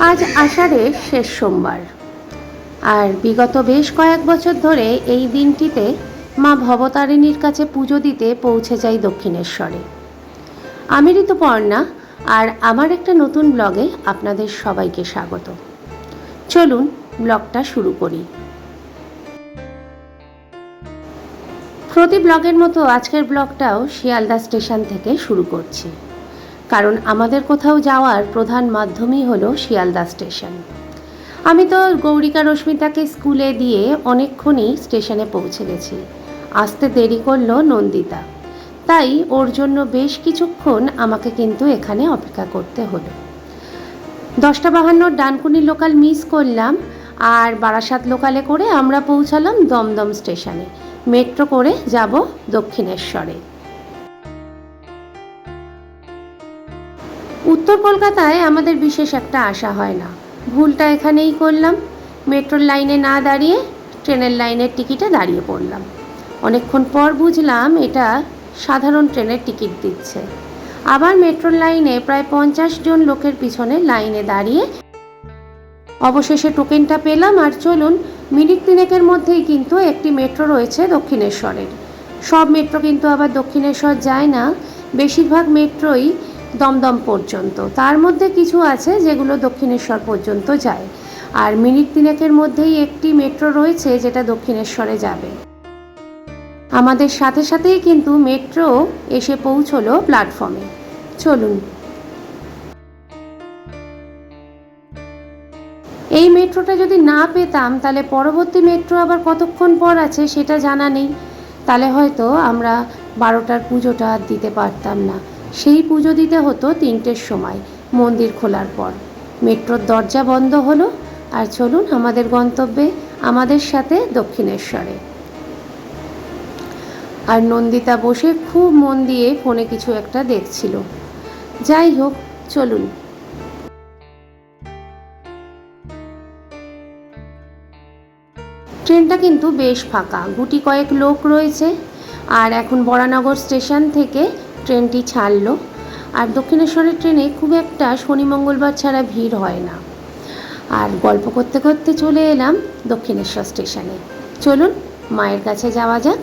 আজ আষাঢ়ের শেষ সোমবার। আর বিগত বেশ কয়েক বছর ধরে এই দিনটিতে মা ভবতারিণীর কাছে পুজো দিতে পৌঁছে যাই দক্ষিণেশ্বরে। আমি ঋতুপর্ণা, আর আমার একটা নতুন ব্লগে আপনাদের সবাইকে স্বাগত। চলুন ব্লগটা শুরু করি। প্রতি ব্লগের মতো আজকের ব্লগটাও শিয়ালদা স্টেশন থেকে শুরু করছি। কারণ আমাদের কোথাও যাওয়ার প্রধান মাধ্যমই হলো শিয়ালদা স্টেশন। আমি তো গৌরিকা রশ্মিতাকে স্কুলে দিয়ে অনেকক্ষণই স্টেশনে পৌঁছে গেছি। আসতে দেরি করল নন্দিতা। তাই ওর জন্য বেশ কিছুক্ষণ আমাকে কিন্তু এখানে অপেক্ষা করতে হলো। দশটা বাহান্নর ডানকুনি লোকাল মিস করলাম আর বারাসাত লোকালে করে আমরা পৌঁছালাম দমদম স্টেশনে। মেট্রো করে যাব দক্ষিণেশ্বরে। উত্তর কলকাতায় আমাদের বিশেষ একটা আশা হয় না। ভুলটা এখানেই করলাম। মেট্রোর লাইনে না দাঁড়িয়ে ট্রেনের লাইনের টিকিটে দাঁড়িয়ে পড়লাম। অনেকক্ষণ পর বুঝলাম এটা সাধারণ ট্রেনের টিকিট দিচ্ছে। আবার মেট্রোর লাইনে প্রায় পঞ্চাশ জন লোকের পিছনে লাইনে দাঁড়িয়ে অবশেষে টোকেনটা পেলাম আর চলুন, মিনিট তিনেকের মধ্যেই কিন্তু একটি মেট্রো রয়েছে দক্ষিণেশ্বরের। সব মেট্রো কিন্তু আবার দক্ষিণেশ্বর যায় না। বেশিরভাগ মেট্রোই দমদম পর্যন্ত। তার মধ্যে কিছু আছে যেগুলো দক্ষিণেশ্বর পর্যন্ত যায়। আর মিনিট তিনেকের মধ্যেই একটি মেট্রো রয়েছে যেটা দক্ষিণেশ্বরে যাবে। আমাদের সাথে সাথেই কিন্তু মেট্রো এসে পৌঁছলো প্ল্যাটফর্মে। চলুন। এই মেট্রোটা যদি না পেতাম, তাহলে পরবর্তী মেট্রো আবার কতক্ষণ পর আছে সেটা জানা নেই। তাহলে হয়তো আমরা বারোটার পুজোটা দিতে পারতাম না। সেই পুজো দিতে হতো তিনটের সময়, মন্দির খোলার পর। মেট্রোর দরজা বন্ধ হলো, আর চলুন আমাদের গন্তব্যে, আমাদের সাথে দক্ষিণেশ্বরে। আর নন্দিতা বসে খুব মন দিয়ে ফোনে কিছু একটা দেখছিল। যাই হোক, চলুন। ট্রেনটা কিন্তু বেশ ফাঁকা, গুটি কয়েক লোক রয়েছে। আর এখন বরানগর স্টেশন থেকে ট্রেনটি ছাড়লো। আর দক্ষিণেশ্বরের ট্রেনে খুব একটা শনি, মঙ্গলবার ছাড়া ভিড় হয় না। আর গল্প করতে করতে চলে এলাম দক্ষিণেশ্বর স্টেশনে। চলুন, মায়ের কাছে যাওয়া যাক।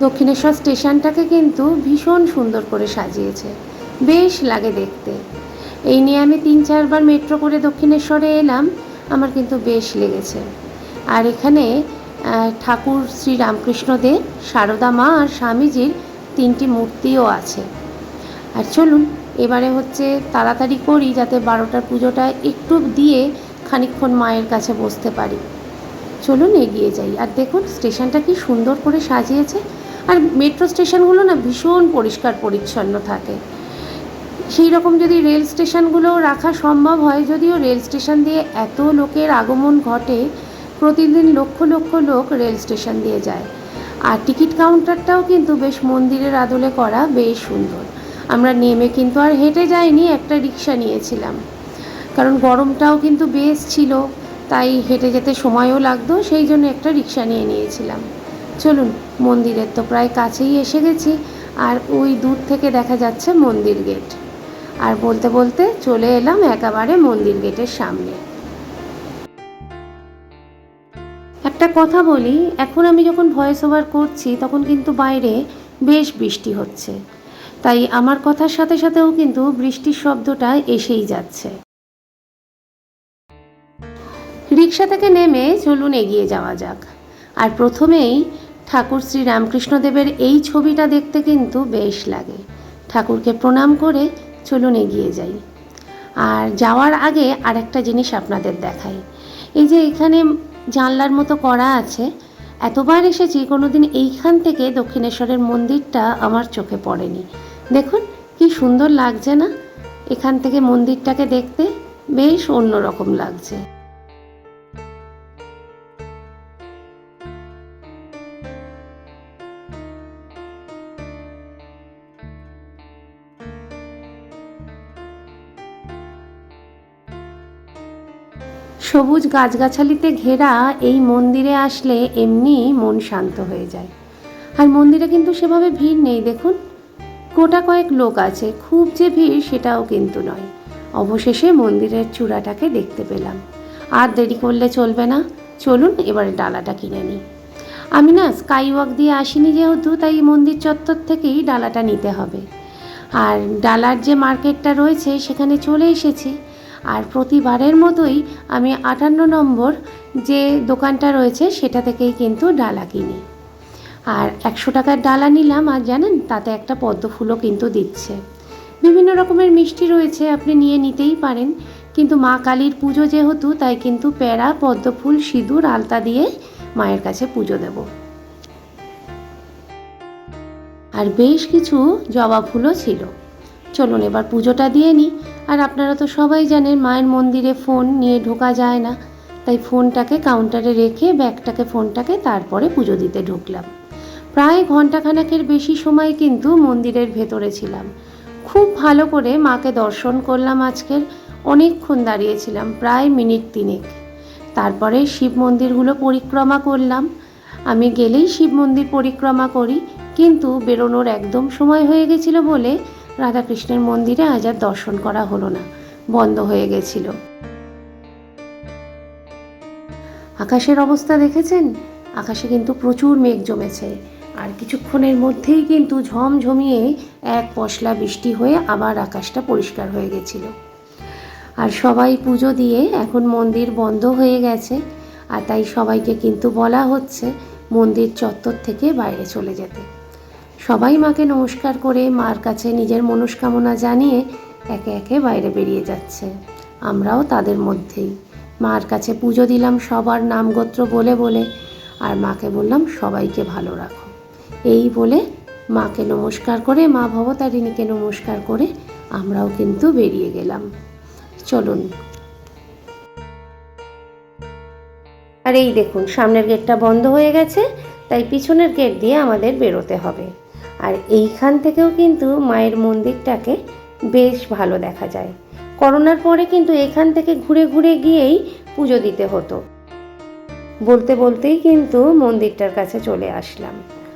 দক্ষিণেশ্বর স্টেশনটাকে কিন্তু ভীষণ সুন্দর করে সাজিয়েছে। বেশ লাগে দেখতে। এই নিয়ে আমি তিন, চারবার মেট্রো করে দক্ষিণেশ্বরে এলাম। আমার কিন্তু বেশ লেগেছে। আর এখানে ঠাকুর শ্রী রামকৃষ্ণদেব সারদা মা আর স্বামীজির তিনটি মূর্তিও আছে। আর চলুন, এবারে হচ্ছে তাড়াতাড়ি করি যাতে বারোটার পুজোটা একটু দিয়ে খানিকক্ষণ মায়ের কাছে বসতে পারি। চলুন এগিয়ে যাই। আর দেখুন, স্টেশনটা কি সুন্দর করে সাজিয়েছে। আর মেট্রো স্টেশনগুলো না ভীষণ পরিষ্কার পরিচ্ছন্ন থাকে। সেই রকম যদি রেল স্টেশনগুলো রাখা সম্ভব হয়, যদিও রেল স্টেশন দিয়ে এত লোকের আগমন ঘটে প্রতিদিন লক্ষ লক্ষ লোক রেল স্টেশন দিয়ে যায়। আর টিকিট কাউন্টারটাও কিন্তু বেশ মন্দিরের আদলে করা বেশ সুন্দর। আমরা নেমে কিন্তু আর হেঁটে যাইনি, একটা রিক্সা নিয়েছিলাম। কারণ গরমটাও কিন্তু বেশ ছিল, তাই হেঁটে যেতে সময়ও লাগতো, সেই জন্য একটা রিক্সা নিয়ে নিয়েছিলাম। চলুন, মন্দিরের তো প্রায় কাছেই এসে গেছি, আর ওই দূর থেকে দেখা যাচ্ছে মন্দির গেট। আর বলতে বলতে চলে এলাম একেবারে মন্দির গেটের সামনে। একটা কথা বলি, এখন আমি যখন ভয়েস ওভার করছি, তখন কিন্তু বাইরে বেশ বৃষ্টি হচ্ছে। তাই আমার কথার সাথে সাথেও কিন্তু বৃষ্টির শব্দটা এসেই যাচ্ছে। রিক্সা থেকে নেমে চলুন এগিয়ে যাওয়া যাক। আর প্রথমেই ঠাকুর শ্রী রামকৃষ্ণদেবের এই ছবিটা দেখতে কিন্তু বেশ লাগে। ঠাকুরকে প্রণাম করে চলুন এগিয়ে যাই। আর যাওয়ার আগে আরেকটা জিনিস আপনাদের দেখাই। এই যে এখানে জানলার মতো করা আছে। এতবার এসেছি কোনো দিন এইখান থেকে দক্ষিণেশ্বরের মন্দিরটা আমার চোখে পড়েনি। দেখুন, কি সুন্দর লাগছে না? এখান থেকে মন্দিরটাকে দেখতে বেশ অন্যরকম লাগছে। সবুজ গাছগাছালিতে ঘেরা এই মন্দিরে আসলে এমনি মন শান্ত হয়ে যায়। আর মন্দিরে কিন্তু সেভাবে ভিড় নেই, দেখুন। গোটা কয়েক লোক আছে, খুব যে ভিড় সেটাও কিন্তু নয়। অবশেষে মন্দিরের চূড়াটাকে দেখতে পেলাম। আর দেরি করলে চলবে না। চলুন, এবারে ডালাটা কিনে নিই। আমি না স্কাই ওয়াক দিয়ে আসিনি যেহেতু, তাই মন্দির চত্বর থেকেই ডালাটা নিতে হবে। আর ডালার যে মার্কেটটা রয়েছে, সেখানে চলে এসেছি। আর প্রতিবারের মতোই আমি আটান্ন নম্বর যে দোকানটা রয়েছে সেটা থেকেই কিন্তু ডালা কিনি। আর একশো টাকার ডালা নিলাম আর জানেন তাতে একটা পদ্ম ফুলও কিন্তু দিচ্ছে। বিভিন্ন রকমের মিষ্টি রয়েছে আপনি নিয়ে নিতেই পারেন, কিন্তু মা কালীর পুজো যেহেতু তাই কিন্তু প্যারা পদ্ম ফুল, সিঁদুর, আলতা দিয়ে মায়ের কাছে পুজো দেব। আর বেশ কিছু জবা ফুলও ছিল। চলুন এবার পুজোটা দিয়ে নিই। আর আপনারা তো সবাই জানেন, মায়ের মন্দিরে ফোন নিয়ে ঢোকা যায় না। তাই ফোনটাকে কাউন্টারে রেখে ব্যাগটাকে ফোনটাকে তারপরে পুজো দিতে ঢুকলাম। প্রায় ঘন্টাখানেকের বেশি সময় কিন্তু মন্দিরের ভেতরে ছিলাম। খুব ভালো করে মাকে দর্শন করলাম আজকের। অনেকক্ষণ দাঁড়িয়েছিলাম, প্রায় মিনিট তিনেক। তারপরে শিব মন্দিরগুলো পরিক্রমা করলাম। আমি গেলেই শিব মন্দির পরিক্রমা করি, কিন্তু বেরোনোর একদম সময় হয়ে গেছিল বলে রাধাকৃষ্ণের মন্দিরে আজ আর দর্শন করা হলো না। বন্ধ হয়ে গেছিল। আকাশের অবস্থা দেখেছেন? আকাশে কিন্তু প্রচুর মেঘ জমেছে। আর কিছুক্ষণের মধ্যেই কিন্তু ঝমঝমিয়ে এক পশলা বৃষ্টি হয়ে আবার আকাশটা পরিষ্কার হয়ে গেছিল। আর সবাই পুজো দিয়ে এখন মন্দির বন্ধ হয়ে গেছে। আর তাই সবাইকে কিন্তু বলা হচ্ছে মন্দির চত্বর থেকে বাইরে চলে যেতে। সবাই মাকে নমস্কার করে মার কাছে নিজের মনস্কামনা জানিয়ে একে একে বাইরে বেরিয়ে যাচ্ছে। আমরাও তাদের মধ্যেই। মার কাছে পুজো দিলাম সবার নাম গোত্র বলে বলে, আর মাকে বললাম সবাইকে ভালো রাখো। এই বলে মাকে নমস্কার করে, মা ভবতারিণীকে নমস্কার করে আমরাও কিন্তু বেরিয়ে গেলাম। চলুন। আর এই দেখুন, সামনের গেটটা বন্ধ হয়ে গেছে, তাই পিছনের গেট দিয়ে আমাদের বেরোতে হবে। আর এইখান থেকেও কিন্তু মায়ের মন্দিরটাকে বেশ ভালো দেখা যায়। করোনার পরে কিন্তু এখান থেকে ঘুরে ঘুরে গিয়েই পুজো দিতে হতো। বলতে বলতেই কিন্তু মন্দিরটার কাছে চলে আসলাম।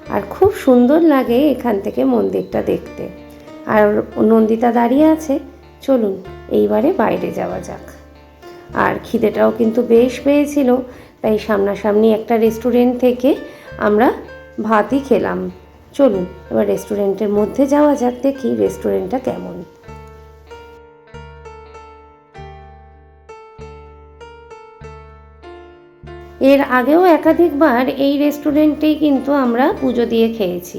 আর খুব সুন্দর লাগে এখান থেকে মন্দিরটা দেখতে। আর নন্দিতা দাঁড়িয়ে আছে। চলুন, এইবারে বাইরে যাওয়া যাক। আর খিদেটাও কিন্তু বেশ পেয়েছিল। তাই সামনাসামনি একটা রেস্টুরেন্ট থেকে আমরা ভাতই খেলাম। চলুন, এবার রেস্টুরেন্টের মধ্যে যাওয়া যাক, দেখি রেস্টুরেন্টটা কেমন। এর আগেও একাধিকবার এই রেস্টুরেন্টেই কিন্তু আমরা পুজো দিয়ে খেয়েছি।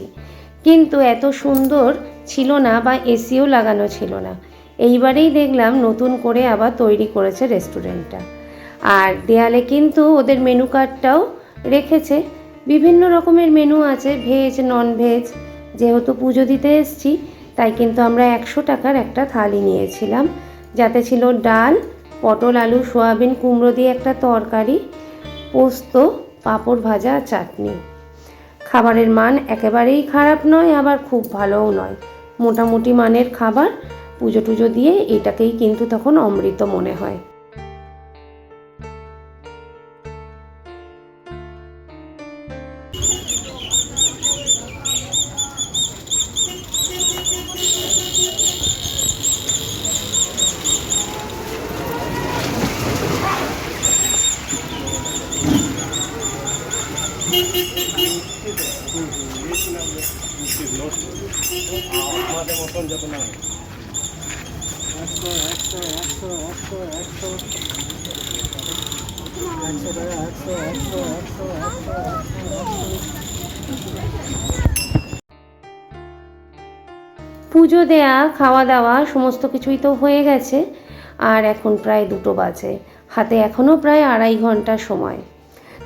কিন্তু এত সুন্দর ছিল না বা এসিও লাগানো ছিল না। এইবারেই দেখলাম নতুন করে আবার তৈরি করেছে রেস্টুরেন্টটা আর দেয়ালে কিন্তু ওদের মেনু কার্ডটাও রেখেছে। বিভিন্ন রকমের মেনু আছে ভেজ নন ভেজ যেহেতু পুজো দিতে এসছি, তাই কিন্তু আমরা একশো টাকার একটা থালি নিয়েছিলাম। যাতে ছিল ডাল, পটল, আলু, সোয়াবিন, কুমড়ো দিয়ে একটা তরকারি, পোস্ত, পাঁপড় ভাজা চাটনি। খাবারের মান একেবারেই খারাপ নয়, আবার খুব ভালোও নয়। মোটামুটি মানের খাবার, পুজো টুজো দিয়ে এটাকেই কিন্তু তখন অমৃত মনে হয়। পুজো দেয়া, খাওয়া দাওয়া, সমস্ত কিছুই তো হয়ে গেছে। আর এখন প্রায় দুটো বাজে। হাতে এখনও প্রায় আড়াই ঘণ্টা সময়।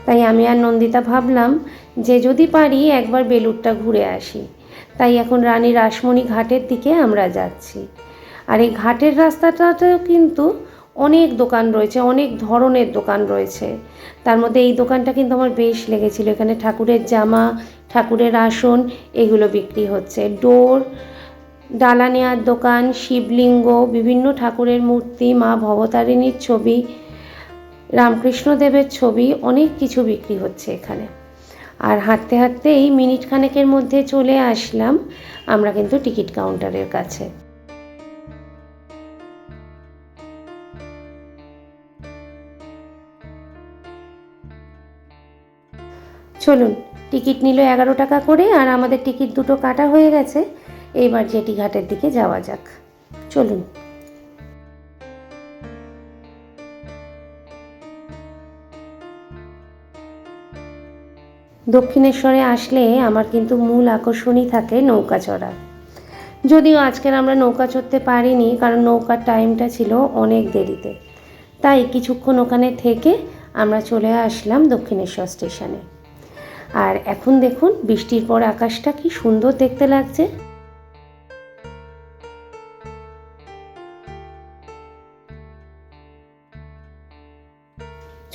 তাই আমি আর নন্দিতা ভাবলাম যে যদি পারি একবার বেলুরটা ঘুরে আসি। তাই এখন রানী রাসমণি ঘাটের দিকে আমরা যাচ্ছি। আর এই ঘাটের রাস্তাটাতেও কিন্তু অনেক দোকান রয়েছে, অনেক ধরনের দোকান রয়েছে। তার মধ্যে এই দোকানটা কিন্তু আমার বেশ লেগেছিল। এখানে ঠাকুরের জামা, ঠাকুরের আসন, এগুলো বিক্রি হচ্ছে। ডোর, ডালা নেওয়ার দোকান, শিবলিঙ্গ, বিভিন্ন ঠাকুরের মূর্তি, মা ভবতারিণীর ছবি, রামকৃষ্ণদেবের ছবি, অনেক কিছু বিক্রি হচ্ছে এখানে। আর হাঁটতে হাঁটতে এই মিনিট খানেকের মধ্যে চলে আসলাম আমরা কিন্তু টিকিট কাউন্টারের কাছে। চলুন, টিকিট নিল এগারো টাকা করে আর আমাদের টিকিট দুটো কাটা হয়ে গেছে। এইবার জেটি ঘাটের দিকে যাওয়া যাক। চলুন। দক্ষিণেশ্বরে আসলে আমার কিন্তু মূল আকর্ষণই থাকে নৌকা চড়া। যদিও আজকের আমরা নৌকা চড়তে পারিনি, কারণ নৌকার টাইমটা ছিল অনেক দেরিতে। তাই কিছুক্ষণ ওখানে থেকে আমরা চলে আসলাম দক্ষিণেশ্বর স্টেশনে আর এখন দেখুন, বৃষ্টির পর আকাশটা কি সুন্দর দেখতে লাগছে।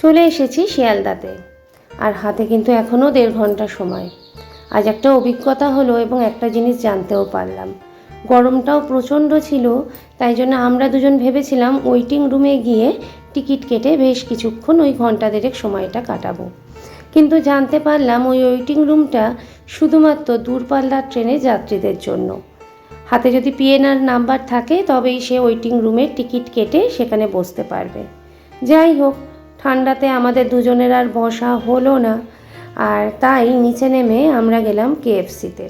চলে এসেছি শিয়ালদাতে। আর হাতে কিন্তু এখনও দেড় ঘণ্টা সময়। আজ একটা অভিজ্ঞতা হলো এবং একটা জিনিস জানতেও পারলাম। গরমটাও প্রচণ্ড ছিল, তাই জন্য আমরা দুজন ভেবেছিলাম ওয়েটিং রুমে গিয়ে টিকিট কেটে বেশ কিছুক্ষণ ওই ঘণ্টা দেড়েক সময়টা কাটাবো। কিন্তু জানতে পারলাম ওই ওয়েটিং রুমটা শুধুমাত্র দূরপাল্লার ট্রেনের যাত্রীদের জন্য। হাতে যদি পিএনআর নাম্বার থাকে, তবেই সে ওয়েটিং রুমের টিকিট কেটে সেখানে বসতে পারবে। যাই হোক ঠান্ডাতে আমাদের দুজনের আর বসা হলো না। আর তাই নিচে নেমে আমরা গেলাম কেএফসিতে।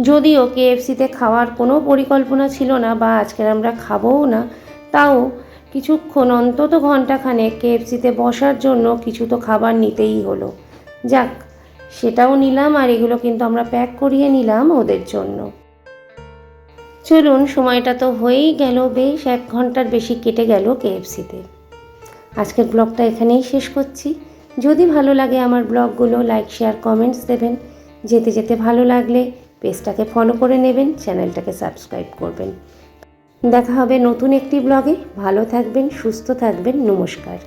যদিও কেএফসিতে খাওয়ার কোনো পরিকল্পনা ছিল না বা আজকের আমরা খাবও না, তাও কিছুক্ষণ অন্তত ঘন্টাখানে কেএফসিতে বসার জন্য কিছু তো খাবার নিতেই হলো। যাক, সেটাও নিলাম আর এগুলো কিন্তু আমরা প্যাক করিয়ে নিলাম ওদের জন্য। চলুন, সময়টা তো হয়েই গেল, বেশ এক ঘণ্টার বেশি কেটে গেল কেএফসিতে। আজকের ব্লগটা এখানেই শেষ করছি। যদি ভালো লাগে আমার ব্লগগুলো, লাইক, শেয়ার কমেন্টস দেবেন। যেতে যেতে ভালো লাগলে পেজটাকে ফলো করে নেবেন, চ্যানেলটাকে সাবস্ক্রাইব করবেন। দেখা হবে নতুন একটি ব্লগে। ভালো থাকবেন, সুস্থ থাকবেন। নমস্কার।